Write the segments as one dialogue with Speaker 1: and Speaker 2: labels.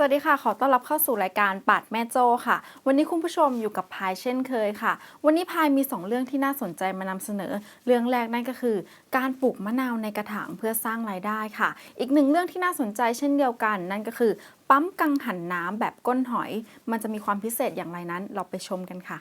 Speaker 1: สวัสดีค่ะ ขอต้อนรับเข้าสู่รายการปัดแม่โจ้ค่ะ วันนี้คุณผู้ชมอยู่กับพายเช่นเคยค่ะ วันนี้พายมี 2 เรื่องที่น่าสนใจมานำเสนอ เรื่องแรกนั่นก็คือ การปลูกมะนาวในกระถางเพื่อสร้างรายได้ค่ะ อีกหนึ่งเรื่องที่น่าสนใจเช่นเดียวกัน นั่นก็คือ ปั๊มกังหันน้ำแบบก้นหอย มันจะมีความพิเศษอย่างไรนั้น เราไปชมกันค่ะ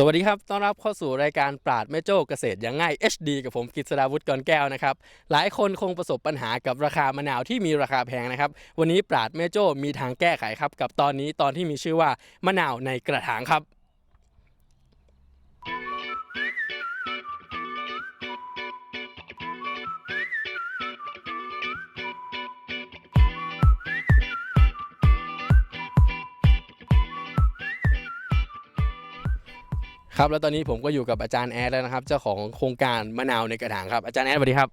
Speaker 2: สวัสดีครับ ต้อนรับเข้าสู่รายการปราดแม่โจ้เกษตรอย่างง่าย HD กับผมกฤษดาวุฒิกรแก้วนะครับ หลายคนคงประสบปัญหากับราคามะนาวที่มีราคาแพงนะครับ วันนี้ปราดแม่โจ้มีทางแก้ไขครับ กับตอนนี้ตอนที่มีชื่อว่ามะนาวในกระถางครับ ครับแล้วตอนนี้ผมก็อยู่กับอาจารย์แอดแล้วนะครับ เจ้าของโครงการมะนาวในกระถางครับ อาจารย์แอดสวัสดีครับ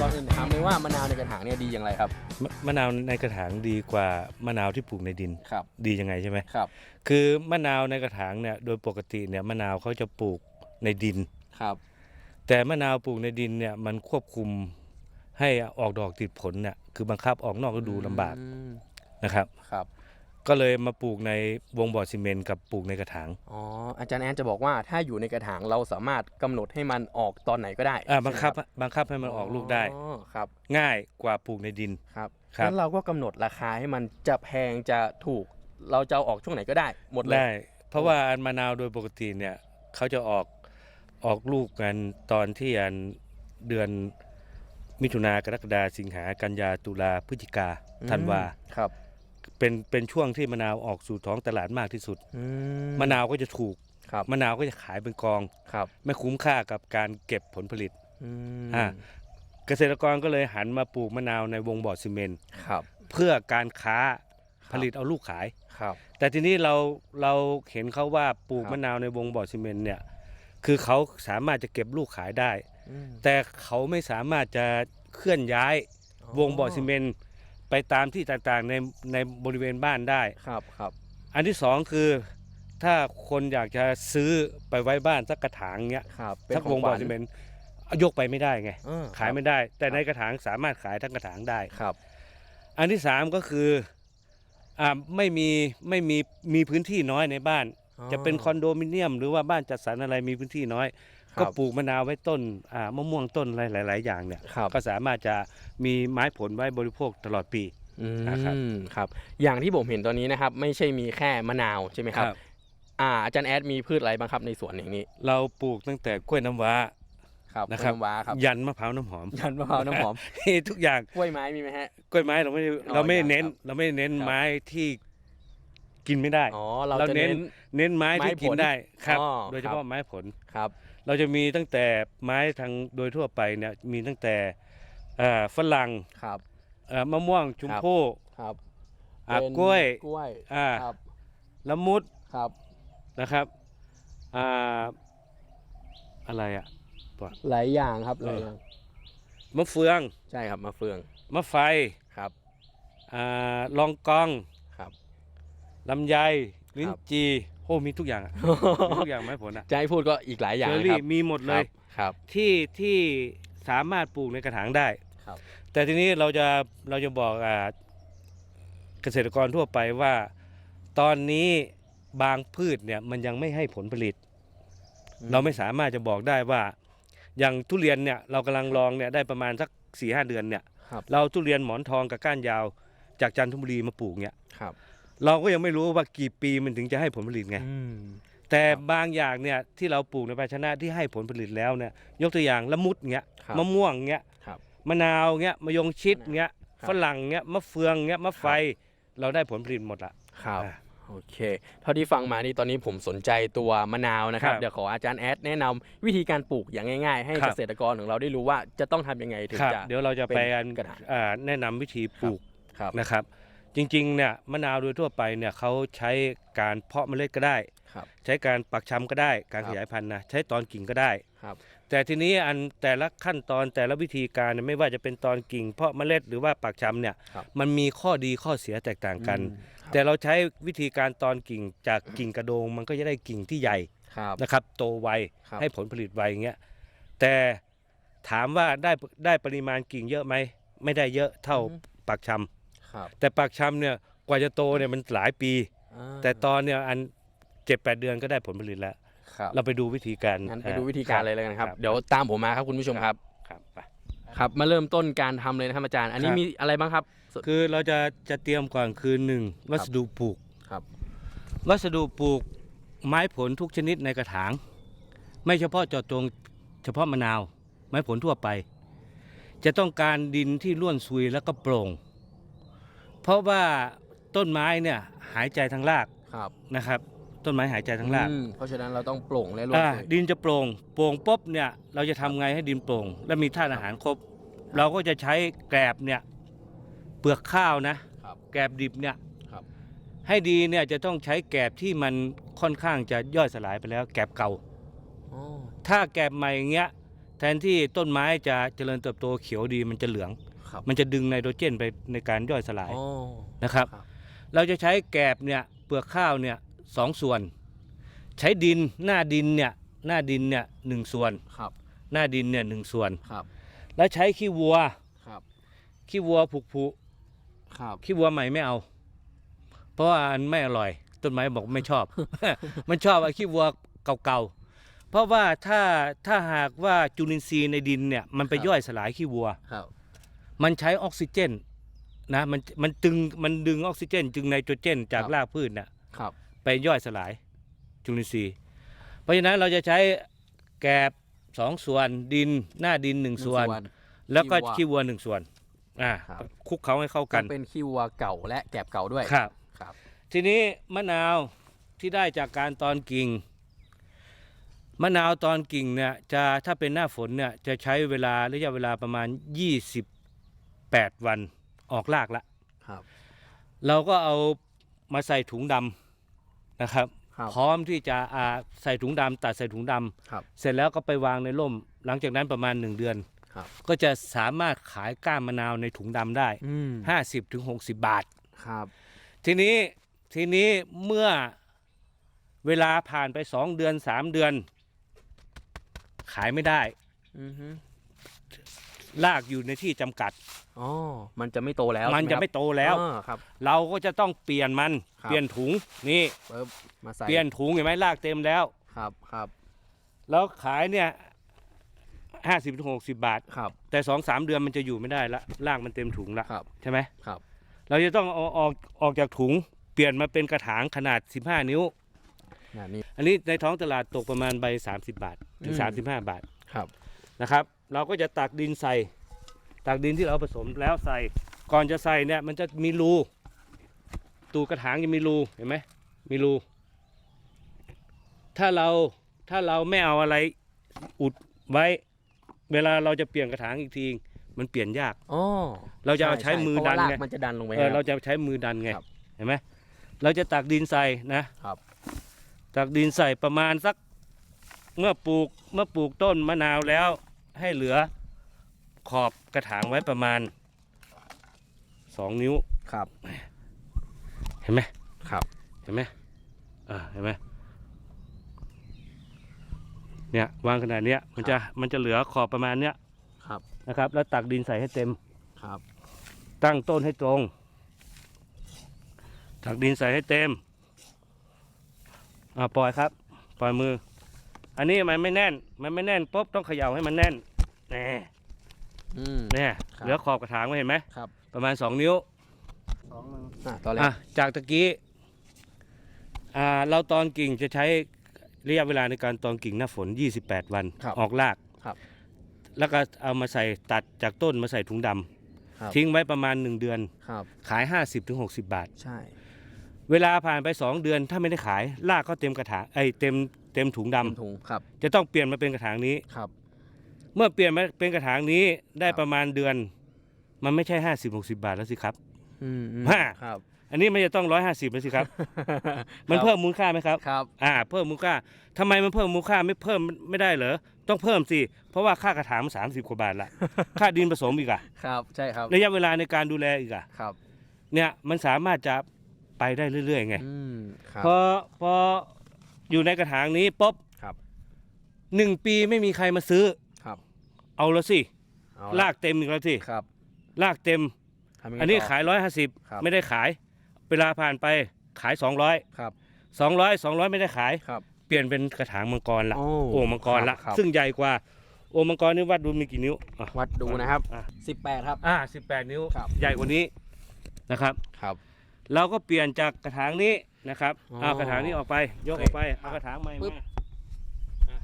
Speaker 2: ก่อนอื่นถามเลยว่ามะนาวในกระถางเนี่ยดีอย่างไรครับ
Speaker 3: มะมะนาวในกระถางดีกว่ามะนาวที่ปลูกในดิน
Speaker 2: ครับ
Speaker 3: ดียังไงใช่ไหม
Speaker 2: ครับ
Speaker 3: คือมะนาวในกระถางเนี่ยโดยปกติเนี่ยมะนาวเขาจะปลูกในดิน
Speaker 2: ครับ
Speaker 3: แต่มะนาวปลูกในดินเนี่ยมันควบคุมให้ออกดอกติดผลเนี่ย คือบังคับออกนอกฤดูลำบาก
Speaker 2: อืม
Speaker 3: นะครับ
Speaker 2: ครับ
Speaker 3: ก็เลยมาปลูกในวงบ่อซีเมนต์กับปลูกในกระถาง
Speaker 2: อ๋อ อาจารย์แอดจะบอกว่าถ้าอยู่ในกระถางเราสามารถกำหนดให้มันออกตอนไหนก็ได้
Speaker 3: อ่าบังคับ
Speaker 2: ใช่ไหม
Speaker 3: บังคับให้มันออกลูกได้
Speaker 2: อ๋อครับ
Speaker 3: ง่ายกว่าปลูกในดิน
Speaker 2: ครับ
Speaker 3: ครับ
Speaker 2: งั้นเราก็กำหนดราคาให้มันจะแพงจะถูก เราจะเอาออกช่วงไหนก็ได้ หมดเลย
Speaker 3: ได้ เพราะว่าอันมะนาวโดยปกติเนี่ยเขาจะออกออกลูกกันตอนที่อันเดือน มิถุนากรกฎาสิงหากันยาตุลาพฤศจิกาธันวา
Speaker 2: ครับ
Speaker 3: เป็นเป็นช่วงที่มะนาวออกสู่ท้องตลาดมากที่สุด
Speaker 2: อื
Speaker 3: มะนาวก็จะถูก
Speaker 2: ครับ
Speaker 3: มะนาวก็จะขายเป็นกอง
Speaker 2: ครับ
Speaker 3: ไม่คุ้มค่ากับการเก็บผลผลิต
Speaker 2: อืม
Speaker 3: อ่าเกษตรกรก็เลยหันมาปลูกมะนาวในวงบ่อซีเมนต์
Speaker 2: ครับ
Speaker 3: เพื่อการค้า
Speaker 2: ครับ
Speaker 3: ผลิตเอาลูกขาย
Speaker 2: ครับ
Speaker 3: แต่ทีนี้เราเราเห็นเขาว่าปลูก
Speaker 2: ครับ
Speaker 3: มะนาวในวงบ่อซีเมนต์เนี่ย คือเขาสามารถจะเก็บลูกขายได้
Speaker 2: อืม
Speaker 3: แต่เขาไม่สามารถจะเคลื่อนย้ายวงบ่อซีเมนต์ไปตามที่ต่างๆในในบริเวณบ้านได้
Speaker 2: ครับครับ
Speaker 3: อันที่สองคือถ้าคนอยากจะซื้อไปไว้บ้านสักกระถางเนี้ย
Speaker 2: ครับเป็น
Speaker 3: สัก
Speaker 2: ข
Speaker 3: ว
Speaker 2: อง
Speaker 3: ง
Speaker 2: ข
Speaker 3: บ่
Speaker 2: วั
Speaker 3: อ
Speaker 2: ญ
Speaker 3: ซีเมนต์ยกไปไม่ได้ไง
Speaker 2: เออ
Speaker 3: ขายไม่ได้ แต่ในกระถางสามารถขายทั้งกระถางได้
Speaker 2: ครับ
Speaker 3: อันที่สามก็คืออ่าไม่มีไม่มีมีพื้นที่น้อยในบ้าน จะเป็นคอนโดมิเนียมหรือว่าบ้านจัดสรรอะไรมีพื้นที่น้อย
Speaker 2: ครับ
Speaker 3: ก็ปลูกมะนาวไว้ต้นอ่ามะม่วงต้นอะไรหลาย ๆ อย่างเนี่ย
Speaker 2: ครับ
Speaker 3: ก็สามารถจะมีไม้ผลไว้บริโภคตลอดปี
Speaker 2: อื
Speaker 3: นะครับ
Speaker 2: มครับ อย่างที่ผมเห็นตอนนี้นะครับ ไม่ใช่มีแค่มะนาวใช่ไหมครับอ่าอาจารย์แอดมีพืชอะไรบ้างครับในสวนอย่างนี้
Speaker 3: เราปลูกตั้งแต่กล้วยน้ำว้า
Speaker 2: ครับ
Speaker 3: นะครับ
Speaker 2: กล้วยน้ำว้าครับ
Speaker 3: ยันมะพร้าวน้ำหอม
Speaker 2: ยันมะพร้าวน้ำหอม
Speaker 3: ทุกอย่าง
Speaker 2: กล้วยไม้มีไหมฮะ
Speaker 3: กล้วยไม้เราไม่ได้
Speaker 2: อ๋อ
Speaker 3: เราไม่ได้เน้น
Speaker 2: ครับ
Speaker 3: เราไม่ได้เน้น
Speaker 2: ครับ
Speaker 3: ไม้ที่กินไม่ได้
Speaker 2: อ๋อเรา
Speaker 3: เรา
Speaker 2: จะ
Speaker 3: เน้
Speaker 2: เน้
Speaker 3: น
Speaker 2: น
Speaker 3: เน้นไม้ที่
Speaker 2: ไม้ผล
Speaker 3: กินได้ครับ
Speaker 2: อ๋อ
Speaker 3: โดยเฉ
Speaker 2: ครั
Speaker 3: พาะ
Speaker 2: บ
Speaker 3: ไม้ผล
Speaker 2: ครับ
Speaker 3: เราจะมีตั้งแต่ไม้ทางโดยทั่วไปเนี่ยมีตั้งแต่เอ่อฝรั่ง
Speaker 2: ครับ
Speaker 3: เอ่อมะม่วงชุมพู่
Speaker 2: ครับ
Speaker 3: อะ
Speaker 2: เป็น
Speaker 3: กล้วย
Speaker 2: กล้วย
Speaker 3: อ่า
Speaker 2: ครับ
Speaker 3: ละมุด
Speaker 2: ครับ
Speaker 3: นะครับอ่าอะไรอะ
Speaker 2: หลายอย่างครับห
Speaker 3: เอ
Speaker 2: ลา
Speaker 3: อ
Speaker 2: ยอย่าง
Speaker 3: มะเฟือง
Speaker 2: ใช่ครับมะเฟือง
Speaker 3: มะไฟ
Speaker 2: ครับ
Speaker 3: อ่าลองกอง
Speaker 2: ครับ
Speaker 3: ลำไยลิ้น
Speaker 2: ครับ
Speaker 3: จีโอ้มีทุกอย่างอะมีทุกอย่างไม้ผลอะ
Speaker 2: จะให้พูดก็อีกหลายอย่าง
Speaker 3: เชอ
Speaker 2: นะค
Speaker 3: รี่
Speaker 2: รับ
Speaker 3: มีหมดเลย
Speaker 2: ครับ
Speaker 3: ที่ที่สามารถปลูกในกระถางได้
Speaker 2: ครับ
Speaker 3: แต่ทีนี้เราจะเราจะบอกอ่าเกษตรกรทั่วไปว่า ตอนนี้บางพืชเนี่ยมันยังไม่ให้ผลผลิตเราไม่สามารถจะบอกได้ว่า อย่างทุเรียนเนี่ยเรากำลังลองเนี่ยได้ประมาณสักสี่ห้าเดือนเนี่ย
Speaker 2: ครับ
Speaker 3: เราทุเรียนหมอนทองกับก้านยาวจากจันทบุรีมาปลูกเนี่ย
Speaker 2: ครับ
Speaker 3: เราก็ยังไม่รู้ว่ากี่ปีมันถึงจะให้ผลผลิตไง
Speaker 2: อืม
Speaker 3: แต่
Speaker 2: ครับ
Speaker 3: บางอย่างเนี่ยที่เราปลูกในภาชนะที่ให้ผลผลิตแล้วเนี่ยยกตัวอย่างละมุดเงี้ย
Speaker 2: ครับ
Speaker 3: มะม่วงเงี้ย
Speaker 2: ครับ
Speaker 3: มะนาวเงี้ยมะยงชิดเงี้ย
Speaker 2: ครับ
Speaker 3: ฝรั่งเงี้ยมะเฟืองเงี้ยมะไฟ เราได้ผลผลิตหมดละ
Speaker 2: ครับ
Speaker 3: อ่า
Speaker 2: โอเค เท่าที่ฟังมานี่ตอนนี้ผมสนใจตัวมะนาวนะครับ
Speaker 3: ครับ
Speaker 2: เดี๋ยวขออาจารย์แอดแนะนำวิธีการปลูกอย่างง่ายๆ ให้
Speaker 3: ครั
Speaker 2: เก
Speaker 3: บ
Speaker 2: ษตรกรของเราได้รู้ว่าจะต้องทำยังไงถึง
Speaker 3: ครับ
Speaker 2: จะ
Speaker 3: เดี๋ยวเราจะ
Speaker 2: เป็น
Speaker 3: ไปอัน
Speaker 2: กระถาง
Speaker 3: อ่าแนะนำวิธีปลูก
Speaker 2: ครับ
Speaker 3: นะครับ จริงๆเนี่ยมะนาวโดยทั่วไปเนี่ยเขาใช้การเพาะเมล็ดก็ได้
Speaker 2: ครับ
Speaker 3: ใช้การปักชำก็ได้ การ
Speaker 2: ครับ
Speaker 3: ขยายพันธุ์นะใช้ตอนกิ่งก็ได้
Speaker 2: ครับ
Speaker 3: แต่ทีนี้อันแต่ละขั้นตอนแต่ละวิธีการเนี่ยไม่ว่าจะเป็นตอนกิ่ง เพาะเมล็ดหรือว่าปากชำเนี่ย
Speaker 2: ครับ
Speaker 3: มันมีข้อดีข้อเสียแตกต่างกัน
Speaker 2: อืม
Speaker 3: แต่เราใช้วิธีการตอนกิ่งจากกิ่งกระโดง มันก็จะได้กิ่งที่ใหญ่
Speaker 2: ครับ
Speaker 3: นะครับโตไว
Speaker 2: ครับ
Speaker 3: ให้ผลผลิตไวอย่างเงี้ยแต่ถามว่าได้ได้ปริมาณกิ่งเยอะไหมไม่ได้เยอะเท่าปากชำ
Speaker 2: ครับ
Speaker 3: แต่ปากชำเนี่ยกว่าจะโตเนี่ยมันหลายปี
Speaker 2: อ่า
Speaker 3: แต่ตอนเนี่ยอันเจ็ดแปดเดือนก็ได้ผลผลิตแล้ว
Speaker 2: ครับ
Speaker 3: เราไปดูวิธีการ
Speaker 2: งั้นไปดูวิธีการเลยเลยกันครับ
Speaker 3: ครับ
Speaker 2: เดี๋ยวตามผมมาครับคุณผู้ชมครับ
Speaker 3: ครับไป
Speaker 2: ครับมาเริ่มต้นการทำเลยนะครับอาจารย์ อันนี้
Speaker 3: ครับ
Speaker 2: มีอะไรบ้างครับ
Speaker 3: คือเราจะจะเตรียมก่อนคือหนึ่งวัสดุปลูก
Speaker 2: ครับ
Speaker 3: วัสดุปลูกไม้ผลทุกชนิดในกระถาง ไม่เฉพาะเจาะจงเฉพาะมะนาว ไม้ผลทั่วไป จะต้องการดินที่ร่วนซุยแล้วก็โปร่ง เพราะว่าต้นไม้เนี่ยหายใจทางราก
Speaker 2: ครับ
Speaker 3: นะครับ ต้นไม้หายใจทางราก
Speaker 2: อืมเพราะฉะนั้นเราต้องโปร่งและร่วน
Speaker 3: อ่า
Speaker 2: สุย
Speaker 3: ดินจะโปร่งโปร่งปุ๊บเนี่ยเราจะทำไงให้ดินโปร่ง และมีธาตุอาหารครบ เราก็จะใช้แกลบเนี่ยเปลือกข้าวนะ
Speaker 2: ครับ
Speaker 3: แกลบดิบเนี่ย
Speaker 2: ครับ
Speaker 3: ให้ดีเนี่ยจะต้องใช้แกลบที่มันค่อนข้างจะย่อยสลายไปแล้ว แกลบเก่า
Speaker 2: อ๋อ
Speaker 3: ถ้าแกลบใหม่อย่างเงี้ยแทนที่ต้นไม้จะเจริญเติบโตเขียวดีมันจะเหลือง
Speaker 2: ครับ
Speaker 3: มันจะดึงไนโตรเจนไปในการย่อยสลาย
Speaker 2: อ๋อ
Speaker 3: นะครับ
Speaker 2: ครับ
Speaker 3: เราจะใช้แกลบเนี่ยเปลือกข้าวเนี่ยสองส่วน ใช้ดินหน้าดินเนี่ยหน้าดินเนี่ยหนึ่งส่วน
Speaker 2: ครับ
Speaker 3: หน้าดินเนี่ยหนึ่งส่วน
Speaker 2: ครับ
Speaker 3: แล้วใช้ขี้วัว
Speaker 2: ครับ
Speaker 3: ขี้วัวผุผุ
Speaker 2: ครับ
Speaker 3: ขี้วัวใหม่ไม่เอา เพราะว่าอันไม่อร่อย ต้นไม้บอกไม่ชอบ มันชอบไอ้ขี้วัวเก่าๆเพราะว่าถ้าถ้าหากว่าจุลินทรีย์ในดินเนี่ยมันไปย่อยสลายขี้วัว
Speaker 2: ครับ
Speaker 3: มันใช้ออกซิเจนนะมันมันดึงมันดึงออกซิเจนจึงไนโตรเจน จากรากพืชน่ะ
Speaker 2: ครับ
Speaker 3: ไปย่อยสลายจุลินทรีย์ เพราะฉะนั้นเราจะใช้แกลบสองส่วนดินหน้าดินหนึ่งส่วน แล้วก็
Speaker 2: ขี้
Speaker 3: ขี้
Speaker 2: วัว
Speaker 3: วัวหนึ่งส่วนอ่า
Speaker 2: ครับ
Speaker 3: คลุกเขาให้เข้า
Speaker 2: กั
Speaker 3: กันน
Speaker 2: เป็นขี้วัวเก่าและแกบเก่าด้วย
Speaker 3: ครับ
Speaker 2: ครับ
Speaker 3: ทีนี้มะนาวที่ได้จากการตอนกิ่งมะนาวตอนกิ่งเนี่ยจะถ้าเป็นหน้าฝนเนี่ยจะใช้เวลาระยะเวลาประมาณ 28วันออกรากละ
Speaker 2: ครับ
Speaker 3: เราก็เอามาใส่ถุงดำนะครับ
Speaker 2: ครับ
Speaker 3: พร้อมที่จะอ่าใส่ถุงดำตัดใส่ถุงดำ
Speaker 2: ครับ
Speaker 3: เสร็จแล้วก็ไปวางในร่ม หลังจากนั้นประมาณ 1 เดือน
Speaker 2: ครับ
Speaker 3: ก็จะสามารถขายก้านมะนาวในถุงดำได้
Speaker 2: อืม
Speaker 3: 50-60 บาท
Speaker 2: ครับ
Speaker 3: ทีนี้ทีนี้เมื่อเวลาผ่านไปสองเดือนสามเดือน ขายไม่ได้
Speaker 2: อือฮึ
Speaker 3: ลากอยู่ในที่จำกัด
Speaker 2: อ๋อ มันจะไม่โตแล้ว
Speaker 3: มันจะ
Speaker 2: ใช่ห
Speaker 3: ไม่
Speaker 2: ครับ
Speaker 3: โตแล้ว
Speaker 2: อ่าครับ
Speaker 3: เราก็จะต้องเปลี่ยนมัน
Speaker 2: ครับ
Speaker 3: เปลี่ยนถุงนี่
Speaker 2: ปึ๊บมาใส่
Speaker 3: เปลี่ยนถุงเห็นไหมลากเต็มแล้ว
Speaker 2: ครับครับ
Speaker 3: แล้วขายเนี่ยห้าสิบถึงหกสิบบาท
Speaker 2: ครับ
Speaker 3: แต่สองสามเดือนมันจะอยู่ไม่ได้ละลากมันเต็มถุงละ
Speaker 2: ครับ
Speaker 3: ใช่ไหม
Speaker 2: ครับ
Speaker 3: เราจะต้องเอาออกออกจากถุง เปลี่ยนมาเป็นกระถางขนาด 15 นิ้ว
Speaker 2: น่ะนี่
Speaker 3: อันนี้ในท้องตลาดตกประมาณใบ30 บาท ถึง
Speaker 2: อืม
Speaker 3: 35 บาท
Speaker 2: ครับ
Speaker 3: นะครับ เราก็จะตักดินใส่ ตักดินที่เราผสมแล้วใส่ ก่อนจะใส่เนี่ยมันจะมีรูตูกระถางจะมีรูเห็นไหมมีรู ถ้าเราถ้าเราไม่เอาอะไรอุดไว้ เวลาเราจะเปลี่ยนกระถางอีกทีมันเปลี่ยนยาก
Speaker 2: อ๋อ
Speaker 3: เราจะเอาใช้มือดัน
Speaker 2: เพราะว่า
Speaker 3: ไง
Speaker 2: รากมันจะดันลงไป
Speaker 3: เออ
Speaker 2: คบ
Speaker 3: เราจะใช้มือดันไง
Speaker 2: ครับ
Speaker 3: เห็นไหมเราจะตักดินใส่นะครับ ตักดินใส่ประมาณสัก เมื่อปลูกเมื่อปลูกต้นมะนาวแล้ว ให้เหลือขอบกระถางไว้ประมาณสองนิ้ว
Speaker 2: ครับ
Speaker 3: เห็นไหม
Speaker 2: ครับ
Speaker 3: เห็นไหมอ่าเห็นไหมเนี่ยวางขนาดเนี้ยมันจะมันจะเหลือขอบประมาณเนี้ย
Speaker 2: ครับ
Speaker 3: นะครับ แล้วตักดินใส่ให้เต็ม
Speaker 2: ครับ
Speaker 3: ตั้งต้นให้ตรงถักดินใส่ให้เต็มอ่าปล่อยครับ ปล่อยมือ อันนี้มันไม่แน่น มันไม่แน่นปุ๊บต้องเขย่าให้มันแน่นแน่
Speaker 2: อืม
Speaker 3: แน่
Speaker 2: ครับ
Speaker 3: เหลือขอบกระถางไว้เห็นไหม
Speaker 2: ครับ
Speaker 3: ประมาณ 2 นิ้ว
Speaker 2: อะต่อเลย
Speaker 3: อะจากตะกี้อ่าเราตอนกิ่งจะใช้ระยะเวลาในการตอนกิ่งหน้าฝน 28 วัน
Speaker 2: ครับ
Speaker 3: ออกราก
Speaker 2: ครับ
Speaker 3: แล้วก็เอามาใส่ตัดจากต้นมาใส่ถุงด
Speaker 2: ครับำ
Speaker 3: ทิ้งไว้ประมาณ 1 เดือน
Speaker 2: ครับ
Speaker 3: ขาย 50-60 บาท
Speaker 2: ใช่
Speaker 3: เวลาผ่านไป 2 เดือนถ้าไม่ได้ขายลากก็เต็มกระถางไอ้ยเต็ม เต็มถุงดำ
Speaker 2: เต็มถุงครับ
Speaker 3: จะต้องเปลี่ยนมาเป็นกระถางนี้
Speaker 2: ครับ
Speaker 3: เมื่อเปลี่ยนมาเป็นกระถางนี้ได้
Speaker 2: ครับ
Speaker 3: ประมาณเดือน มันไม่ใช่50 60บาทแล้วสิครับ
Speaker 2: อืมอืม
Speaker 3: ห้า
Speaker 2: ครับ
Speaker 3: อันนี้มันจะต้องร้อยห้าสิบเลยสิครับ มันเพิ่มมูลค่าไหมครับ
Speaker 2: ครับ
Speaker 3: อ่า เพิ่มมูลค่าทำไมมันเพิ่มมูลค่าไม่เพิ่มไม่ได้เหรอต้องเพิ่มสิเพราะว่าค่ากระถางมันสามสิบกว่าบาทละ ค่าดินผสมอีกอะ
Speaker 2: ครับใช่ครับ
Speaker 3: ระยะเวลาในการดูแลอีกอะ
Speaker 2: ครับ
Speaker 3: เนี่ยมันสามารถจะไปได้เรื่อยๆไง
Speaker 2: อืมครับ
Speaker 3: พอพอ อยู่ในกระถางนี้ปุ๊บ
Speaker 2: ครับ
Speaker 3: หนึ่งปีไม่มีใครมาซื้อ
Speaker 2: ครับ
Speaker 3: เอาแล้วสิ
Speaker 2: เอา
Speaker 3: ลากเต็มอีกแล้วสิ
Speaker 2: ครับ
Speaker 3: ลากเต็ม
Speaker 2: ทำยังไง
Speaker 3: อันนี้
Speaker 2: ต่
Speaker 3: ขายร้อยห้าสิบ
Speaker 2: ครับ
Speaker 3: ไม่ได้ขาย เวลาผ่านไปขายสองร้อย
Speaker 2: ครับ
Speaker 3: สองร้อยสองร้อยไม่ได้ขาย
Speaker 2: ครับ
Speaker 3: เปลี่ยนเป็นกระถางมังกรละ
Speaker 2: โอ้
Speaker 3: โอ่งมังกรละ
Speaker 2: ครับ
Speaker 3: ซึ่งใหญ่กว่าโอ่งมังกรนี่วัดดูมีกี่นิ้วอะ
Speaker 2: วัดดูนะครับ
Speaker 3: อะ
Speaker 2: 18ครับ
Speaker 3: อ่าสิบแปดนิ้ว
Speaker 2: ครับ
Speaker 3: ใหญ่กว่านี้นะครับ
Speaker 2: ครับ
Speaker 3: เราก็เปลี่ยนจากกระถางนี้ นะครับ
Speaker 2: อ๋อ
Speaker 3: เอากระถางนี้ออกไป ยกออกไปเอากระถางใหม่
Speaker 2: ปึ๊บ
Speaker 3: มาอะ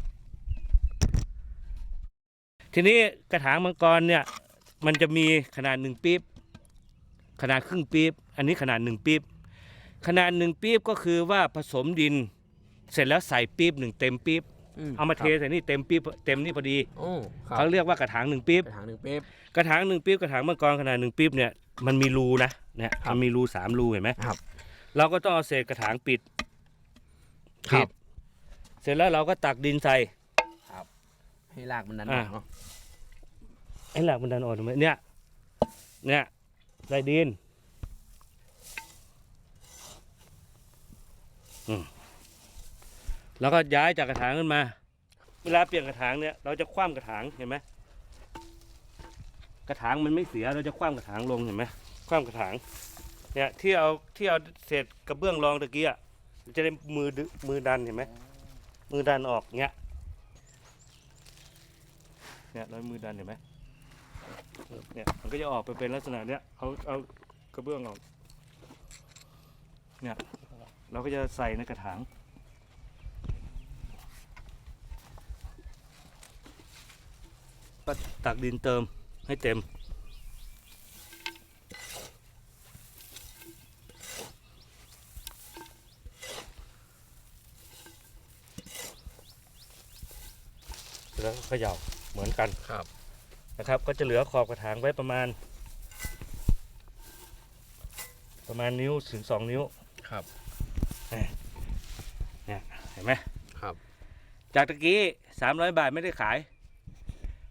Speaker 3: ทีนี้กระถางมังกรเนี่ย มันจะมีขนาดหนึ่งปี๊บขนาดครึ่งปี๊บอันนี้ขนาดหนึ่งปี๊บขนาดหนึ่งปี๊บก็คือว่าผสมดิน เสร็จแล้วใส่ปี๊บหนึ่งเต็มปี๊บเอามาเทใส่นี่เต็มปี๊บเต็มนี่พอดี
Speaker 2: โอ้ครับ
Speaker 3: เขาเรียกว่ากระถางหนึ่งปี๊บ
Speaker 2: กระถางหนึ่งเป๊บ
Speaker 3: กระถางหนึ่งปี๊บกระถางมังกรขนาดหนึ่งปี๊บเนี่ยมันมีรูนะเนี่ย
Speaker 2: ครับ
Speaker 3: มันมีรูสามรูเห็นไหม
Speaker 2: ครับ
Speaker 3: เราก็ต้องเอาเศษกระถางปิด
Speaker 2: ครั
Speaker 3: ปิ
Speaker 2: บ
Speaker 3: ดเสร็จแล้วเราก็ตักดินใส่
Speaker 2: ให้รากมันดันอ
Speaker 3: อ่า
Speaker 2: อกเนาะ
Speaker 3: ไอ้หลักมันดันออกถูกไหมเนี่ย เนี่ยใส่ดินอืมแล้วก็ย้ายจากกระถางขึ้นมา เวลาเปลี่ยนกระถางเนี่ย เราจะคว่ำกระถางเห็นไหมกระถางมันไม่เสียเราจะคว่ำกระถางลงเห็นไหมคว่ำกระถาง เนี่ยที่เอาที่เอาเศษกระเบื้องรองตะกี้อะมันจะได้มือดึมือดันเห็นไหมมือดันออกเงี้ยเนี่ยเรามือดันเห็นไหมเนี่ยมันก็จะออกไปเป็นลักษณะเนี้ยเอาเอากระเบื้องออกเนี่ยเราก็จะใส่ในกระถางก็ตักดินเติมให้เต็ม แล้วก็เขย่าเหมือนกัน
Speaker 2: ครับ
Speaker 3: นะครับ ก็จะเหลือขอบกระถางไว้ประมาณ ประมาณนิ้วถึงสองนิ้ว
Speaker 2: ครับ
Speaker 3: เนี่ยเห็นไหม
Speaker 2: ครับ
Speaker 3: จากตะกี้สามร้อยบาทไม่ได้ขาย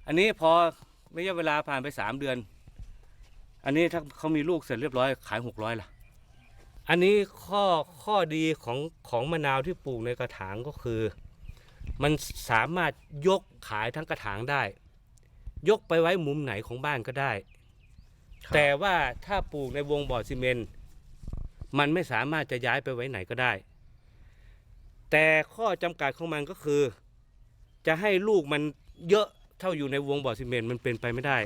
Speaker 3: อันนี้พอระยะเวลาผ่านไปสามเดือน อันนี้ถ้าเขามีลูกเสร็จเรียบร้อยขายหกร้อยละอันนี้ข้อข้อดีของของมะนาวที่ปลูกในกระถางก็คือ มันสามารถยกขายทั้งกระถางได้ ยกไปไว้มุมไหนของบ้านก็ได้แต่ว่าถ้าปลูกในวงบ่อซีเมนต์มันไม่สามารถจะย้ายไปไว้ไหนก็ได้ แต่ข้อจำกัดของมันก็คือ จะให้ลูกมันเยอะเท่าอยู่ในวงบ่อซีเมนต์มันเป็นไปไม่ได้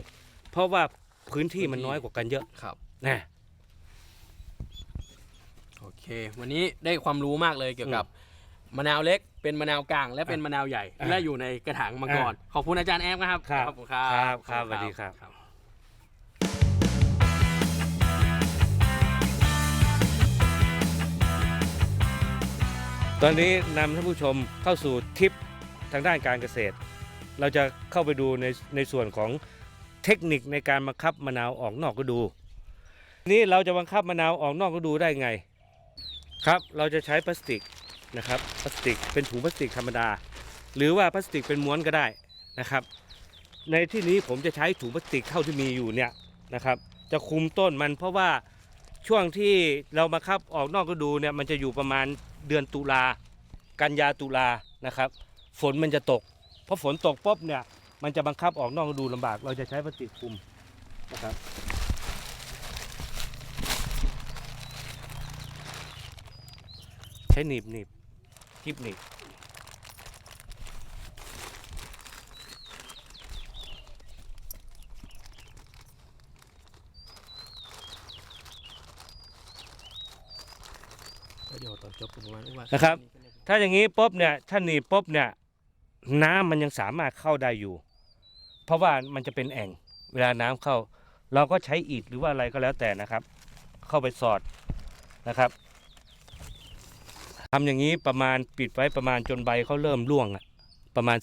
Speaker 3: เพราะว่าพื้นที่มันน้อยกว่ากันเยอะ
Speaker 2: ครับ
Speaker 3: นะ
Speaker 2: โอเค วันนี้ได้ความรู้มากเลยเกี่ยวกับมะนาวเล็ก เป็นมะนาวกลางและเป็นมะนาวใหญ่
Speaker 3: อะ
Speaker 2: และอยู่ในกระถางมังกรขอบคุณอาจารย์แอมนะครับ
Speaker 3: ครับ
Speaker 2: ขอบคุณครับ
Speaker 3: ครับครับ
Speaker 2: ขอณ
Speaker 3: สวัสดีครับ
Speaker 2: ครับ
Speaker 3: ตอนนี้นำท่านผู้ชมเข้าสู่ทิปทางด้านการเกษตร เราจะเข้าไปดูในในส่วนของเทคนิคในการบังคับมะนาวออกนอกฤดู นี่เราจะบังคับมะนาวออกนอกฤดูได้ไง ครับ เราจะใช้พลาสติก นะครับพลาสติกเป็นถุงพลาสติกธรรมดา หรือว่าพลาสติกเป็นม้วนก็ได้นะครับ ในที่นี้ผมจะใช้ถุงพลาสติกเท่าที่มีอยู่เนี่ยนะครับ จะคุมต้นมันเพราะว่าช่วงที่เราบังคับออกนอกฤดูเนี่ยมันจะอยู่ประมาณเดือนตุลากันยาตุลานะครับ ฝนมันจะตกพอฝนตกปุ๊บเนี่ยมันจะบังคับออกนอกฤดูลำบาก เราจะใช้พลาสติกคุมนะครับใช้หนีบหนีบ กิบหนีบเดี๋ยวตอนจบประมาณว่านะครับ ถ้าอย่างนี้ปุ๊บเนี่ยถ้าหนีบปุ๊บเนี่ย น้ำมันยังสามารถเข้าได้อยู่ เพราะว่ามันจะเป็นแอ่งเวลาน้ำเข้า เราก็ใช้อิฐหรือว่าอะไรก็แล้วแต่นะครับ เข้าไปสอดนะครับ ทำอย่างนี้ประมาณปิดไว้ประมาณจนใบเขาเริ่มร่วงอะประมาณ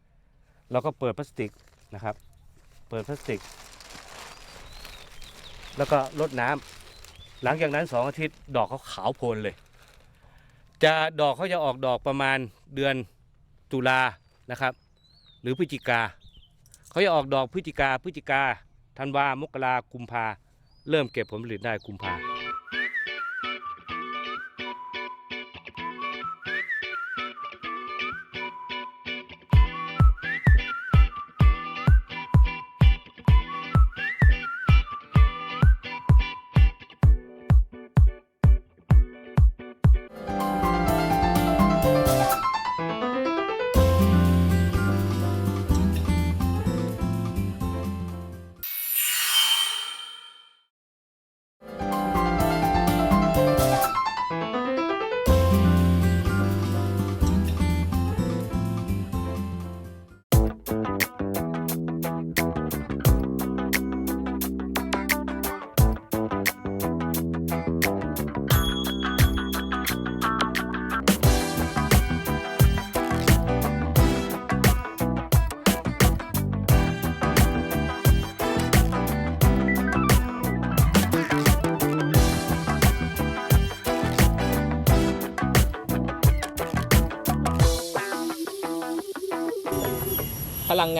Speaker 3: 10%เราก็เปิดพลาสติกนะครับ เปิดพลาสติก แล้วก็ลดน้หลังจากนั้นสองอาทิตย์ดอกเขาขาวโพลนเลย จะดอกเขาจะออกดอกประมาณเดือนตุลานะครับ หรือพฤศจิกาเขาจะออกดอกพฤศจิกาพฤศจิกาธันวามกรากุมภาเริ่มเก็บผลผลิตได้กุมภา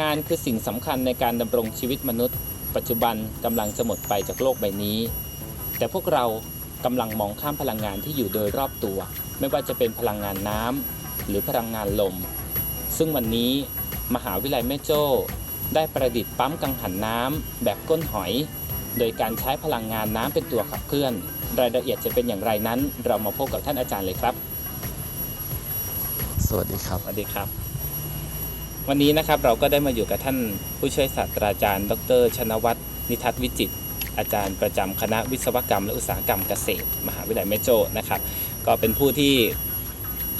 Speaker 4: งงานคือสิ่งสำคัญในการดำรงชีวิตมนุษย์ ปัจจุบันกำลังจะหมดไปจากโลกใบนี้ แต่พวกเรากำลังมองข้ามพลังงานที่อยู่โดยรอบตัว ไม่ว่าจะเป็นพลังงานน้ำหรือพลังงานลม ซึ่งวันนี้มหาวิทยาลัยแม่โจ้ได้ประดิษฐ์ปั๊มกังหันน้ำแบบก้นหอย โดยการใช้พลังงานน้ำเป็นตัวขับเคลื่อน รายละเอียดจะเป็นอย่างไรนั้น เรามาพบกับท่านอาจารย์เลยครับ
Speaker 5: สวัสดีครับ
Speaker 4: สวัสดีครับ วันนี้นะครับเราก็ได้มาอยู่กับท่านผู้ช่วยศาสตราจารย์ ดร ชนวัฒน์นิทัศวิจิต อาจารย์ประจำคณะวิศวกรรม และอุตสาหกรรมเกษตร มหาวิทยาลัยแม่โจ้นะครับ ก็เป็นผู้ที่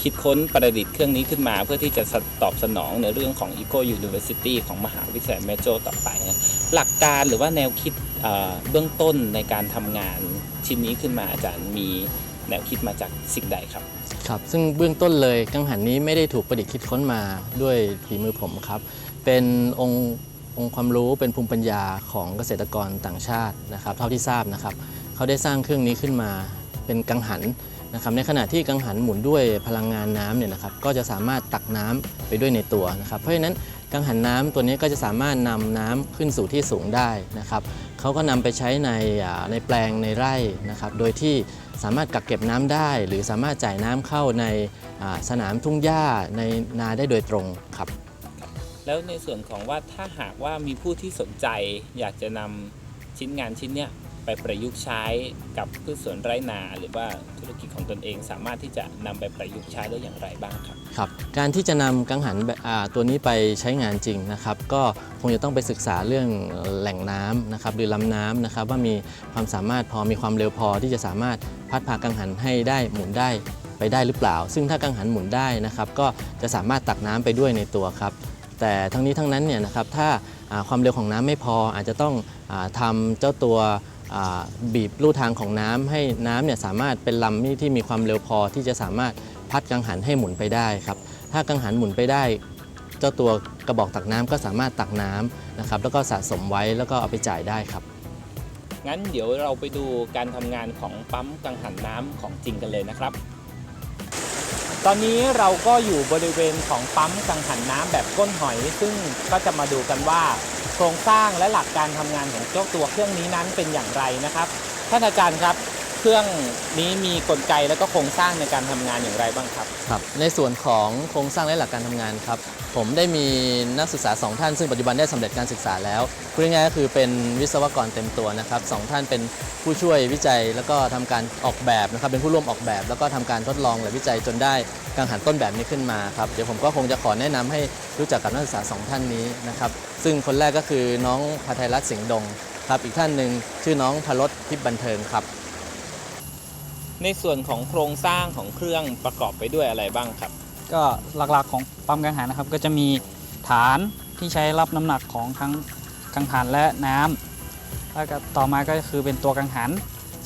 Speaker 4: คิดค้นประดิษฐ์เครื่องนี้ขึ้นมา เพื่อที่จะตอบสนองในเรื่องของ Eco University ของมหาวิทยาลัยแม่โจ้ต่อไปนะหลักการหรือว่าแนวคิดเเบื้องต้นในการทำงานชิ้นนี้ขึ้นมาอาจารย์มีแนวคิดมาจากสิ่งใดครับ
Speaker 5: ครับซึ่งเบื้องต้นเลยกังหันนี้ไม่ได้ถูกประดิษฐ์คิดค้นมาด้วยฝีมือผมครับ เป็นองค์องค์ความรู้เป็นภูมิปัญญาของเกษตรกรต่างชาตินะครับ เท่าที่ทราบนะครับ เขาได้สร้างเครื่องนี้ขึ้นมาเป็นกังหันนะครับ ในขณะที่กังหันหมุนด้วยพลังงานน้ำเนี่ยนะครับ ก็จะสามารถตักน้ำไปด้วยในตัวนะครับ เพราะฉะนั้นกังหันน้ำตัวนี้ก็จะสามารถนำน้ำขึ้นสู่ที่สูงได้นะครับ เขาก็นำไปใช้ในในแปลงในไร่นะครับ โดยที่ สามารถกักเก็บน้ำได้ หรือสามารถจ่ายน้ำเข้าในสนามทุ่งหญ้าในนาได้โดยตรงครับ
Speaker 4: แล้วในส่วนของว่าถ้าหากว่ามีผู้ที่สนใจอยากจะนำชิ้นงานชิ้นเนี้ย ไปประยุกต์ใช้กับพืชสวนไร่นา หรือว่าธุรกิจของตนเอง สามารถที่จะนำไปประยุกต์ใช้ได้อย่างไรบ้างครับ
Speaker 5: ครับ การที่จะนำกังหันตัวนี้ไปใช้งานจริงนะครับ ก็คงจะต้องไปศึกษาเรื่องแหล่งน้ำนะครับหรือลำน้ำนะครับ ว่ามีความสามารถพอมีความเร็วพอที่จะสามารถพัดพากังหันให้ได้หมุนได้ไปได้หรือเปล่า ซึ่งถ้ากังหันหมุนได้นะครับ ก็จะสามารถตักน้ำไปด้วยในตัวครับ แต่ทั้งนี้ทั้งนั้นเนี่ยนะครับถ้าความเร็วของน้ำไม่พออาจจะต้องอาทำเจ้าตัว บีบลู่ทางของน้ำให้น้ำเนี่ยสามารถเป็นลำที่ที่มีความเร็วพอที่จะสามารถพัดกังหันให้หมุนไปได้ครับ ถ้ากังหันหมุนไปได้ เจ้าตัวกระบอกตักน้ำก็สามารถตักน้ำนะครับแล้วก็สะสมไว้แล้วก็เอาไปจ่ายได้ครับ
Speaker 4: งั้นเดี๋ยวเราไปดูการทำงานของปั๊มกังหันน้ำของจริงกันเลยนะครับ ตอนนี้เราก็อยู่บริเวณของปั๊มกังหันน้ำแบบก้นหอย ซึ่งก็จะมาดูกันว่า ครงสร้างและหลักการทำงานของเจ้าตัวเครื่องนี้นั้นเป็นอย่างไรนะครับ ท่านอาจารย์ครับ เครื่องนี้มีกลไกและก็โครงสร้างในการทำงานอย่างไรบ้างครับ
Speaker 5: ครับในส่วนของโครงสร้างและหลักการทำงานครับ ผมได้มีนักศึกษา 2 ท่าน ซึ่งปัจจุบันได้สำเร็จการศึกษาแล้วพูดง่ายๆก็คือเป็นวิศวกรเต็มตัวนะครับสองท่านเป็นผู้ช่วยวิจัยแล้วก็ทำการออกแบบนะครับ เป็นผู้ร่วมออกแบบ แล้วก็ทำการทดลองและวิจัยจนได้กังหันต้นแบบนี้ขึ้นมาครับเดี๋ยวผมก็คงจะขอแนะนำให้รู้จักกับนักศึกษาสองท่านนี้นะครับซึ่งคนแรกก็คือน้องพาไทยรัตน์สิงห์ดงครับอีกท่านหนึ่งชื่อน้องพลดทิพย์บันเทิงครับ
Speaker 4: ในส่วนของโครงสร้างของเครื่องประกอบไปด้วยอะไรบ้างครับ
Speaker 6: ก็หลักๆของปั๊มกังหันนะครับ ก็จะมีฐานที่ใช้รับน้ำหนักของทั้งกังหันและน้ำแล้วก็ต่อมาก็คือเป็นตัวกังหัน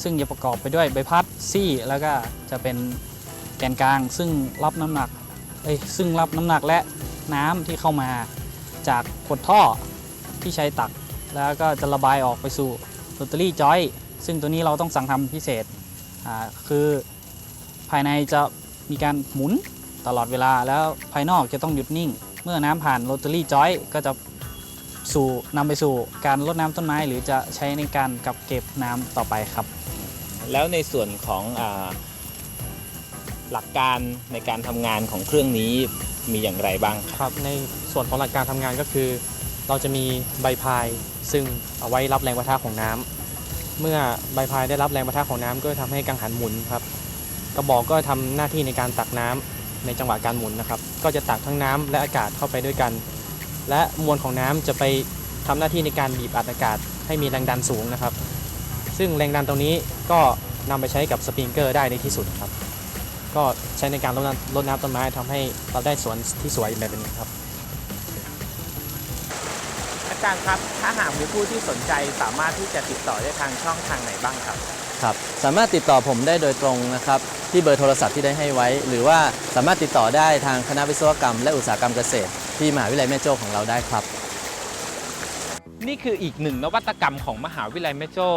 Speaker 6: ซึ่งจะประกอบไปด้วยใบพัดซี่แล้วก็จะเป็นแกนกลาง ซึ่งรับน้ำหนักเอ้ยซึ่งรับน้ำหนักและน้ำที่เข้ามาจากขดท่อที่ใช้ตัก แล้วก็จะระบายออกไปสู่โรตารี่จอย ซึ่งตัวนี้เราต้องสั่งทำพิเศษ คือภายในจะมีการหมุนตลอดเวลาแล้วภายนอกจะต้องหยุดนิ่ง เมื่อน้ำผ่านโรตารี่จอยก็จะสู่นำไปสู่การรดน้ำต้นไม้ หรือจะใช้ในการกักเก็บน้ำต่อไปครับ
Speaker 4: แล้วในส่วนของอาหลักการในการทำงานของเครื่องนี้มีอย่างไรบ้างครับ
Speaker 7: ครับ ในส่วนของหลักการทำงานก็คือ เราจะมีใบพายซึ่งเอาไว้รับแรงประทะของน้ำ เมื่อใบพายได้รับแรงประทะของน้ำก็ทำให้กังหันหมุนครับ กระบอกก็ทำหน้าที่ในการตักน้ำในจังหวะการหมุนนะครับ ก็จะตักทั้งน้ำและอากาศเข้าไปด้วยกัน และมวลของน้ำจะไปทำหน้าที่ในการบีบอัดอากาศให้มีแรงดันสูงนะครับ ซึ่งแรงดันตรงนี้ก็นำไปใช้กับสปริงเกอร์ได้ในที่สุดครับ ก็ใช้ในการรดน้ำต้นไม้ทำให้เราได้สวนที่สวยแบบนี้ครับ
Speaker 4: จารย์ครับ ถ้าหากมีผู้ที่สนใจสามารถที่จะติดต่อได้ทางช่องทางไหนบ้างครับ
Speaker 5: ครับสามารถติดต่อผมได้โดยตรงนะครับ ที่เบอร์โทรศัพท์ที่ได้ให้ไว้ หรือว่าสามารถติดต่อได้ทางคณะวิศวกรรม และอุตสาหกรรมเกษตร ที่มหาวิทยาลัยแม่โจ้ของเราได้ครับ
Speaker 4: นี่คืออีกหนึ่งนวัตกรรมของมหาวิทยาลัยแม่โจ้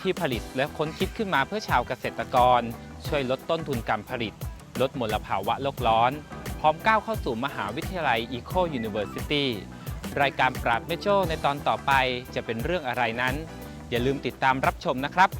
Speaker 4: ที่ผลิตและค้นคิดขึ้นมาเพื่อชาวเกษตรกร ช่วยลดต้นทุนการผลิต ลดมลภาวะโลกร้อน พร้อมก้าวเข้าสู่มหาวิทยาลัย Eco University รายการปราบแม่โจ้ในตอนต่อไปจะเป็นเรื่องอะไรนั้น อย่าลืมติดตามรับชมนะครับ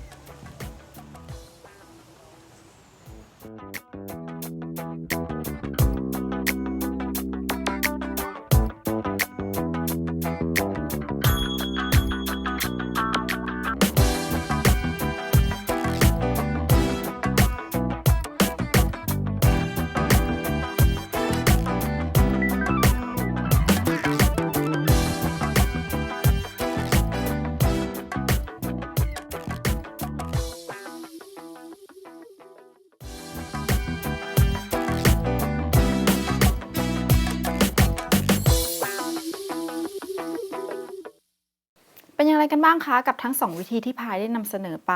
Speaker 1: ไรกันบ้างคะกับทั้ง 2 วิธีที่พายได้นำเสนอไป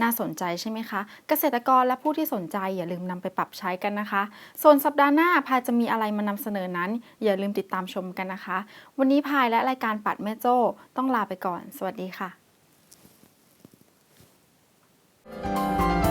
Speaker 1: น่าสนใจใช่ไหมคะ เกษตรกรและผู้ที่สนใจอย่าลืมนำไปปรับใช้กันนะคะ ส่วนสัปดาห์หน้าพายจะมีอะไรมานำเสนอนั้น อย่าลืมติดตามชมกันนะคะ วันนี้พายและรายการปัดแม่โจ้ต้องลาไปก่อน สวัสดีค่ะ Thank you.